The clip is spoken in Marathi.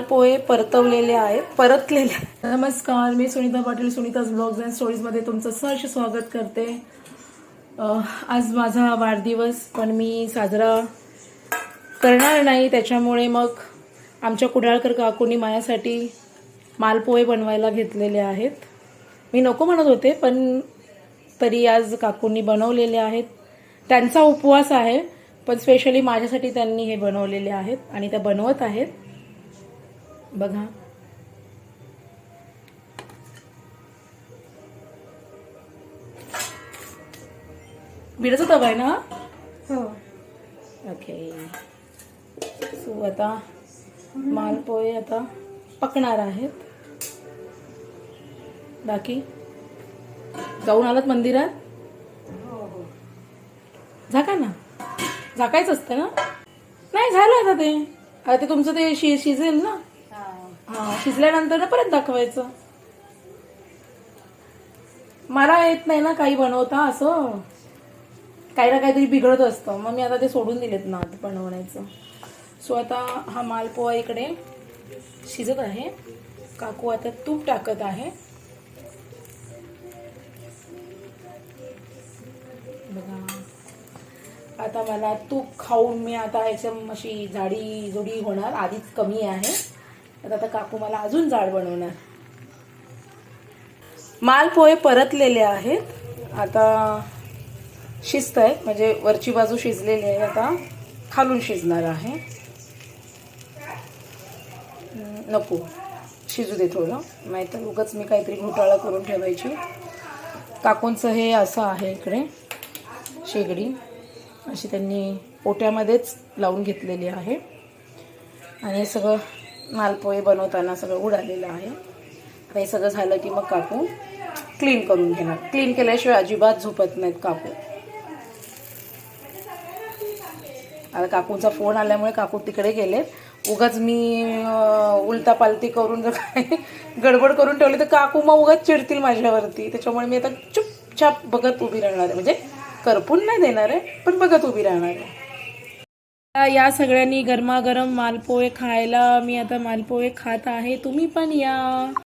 पोहे परतवलेले आहेत परतलेले नमस्कार मी सुनीता पाटील सुनीताज ब्लॉग्स अँड स्टोरीजमध्ये तुमचं सहर्ष स्वागत करते. आज माझा वाढदिवस पण मी साजरा करणार नाही त्याच्यामुळे मग आमच्या कुडाळकर काकूंनी माझ्यासाठी मालपोहे बनवायला घेतलेले आहेत. मी नको म्हणत होते पण तरी आज काकूंनी बनवलेले आहेत. त्यांचा उपवास आहे पण स्पेशली माझ्यासाठी त्यांनी हे बनवलेले आहेत आणि त्या बनवत आहेत. बघा. बिडाचा तवा आहे ना? हा? ओके सो आता मालपोहे आता पकणार आहेत. बाकी? जाऊन आलात मंदिरात? हो हो. झाका ना. झाकायचं असतं ना? नाही झालं आता ते. आता ते तुमचं ते शि शिजेल ना? हा शिजल्यानंतर ना परत दाखवायचं. मला येत नाही ना काही बनवता असं. काही ना काहीतरी बिघडत असतं. मग मी आता ते सोडून दिलेत ना बनवण्याचं. सो आता हा मालपोहा इकडे शिजत आहे. काकू आता तूप टाकत आहे. बघा. आता मला तूप खाऊन मी आता एकदम अशी जाडी जोडी होणार. आधीच कमी आहे. आता आता काकू मला अजून जाड बनवणार. मालपोहे परतलेले आहेत. आता शिजत आहेत म्हणजे वरची बाजू शिजलेली आहे आता खालून शिजणार आहे. नको शिजू दे थोडं. नाहीतर उगच मी काहीतरी घोटाळा करून ठेवायची. काकूंचं हे असं आहे इकडे शेगडी. अशी त्यांनी पोट्यामध्येच लावून घेतलेली आहे. आणि सगळं मालपोहे बनवताना सगळं उडालेलं आहे. आता हे सगळं झालं की मग काकू क्लीन करून घेणार. क्लीन केल्याशिवाय अजिबात झोपत नाहीत काकू. आता काकूंचा फोन आल्यामुळे काकू तिकडे गेले. उगाच मी उलतापालती पालती करून जर काय गडबड करून ठेवली तर काकू मग उगाच चिडतील माझ्यावरती. त्याच्यामुळे मी आता चुपचाप बघत उभी राहणार आहे. म्हणजे करपून नाही देणार आहे पण बघत उभी राहणार आहे. या सगळ्यांनी गरमागरम मालपोहे खायला मी आता मालपोहे खात आहे. तुम्ही पण या.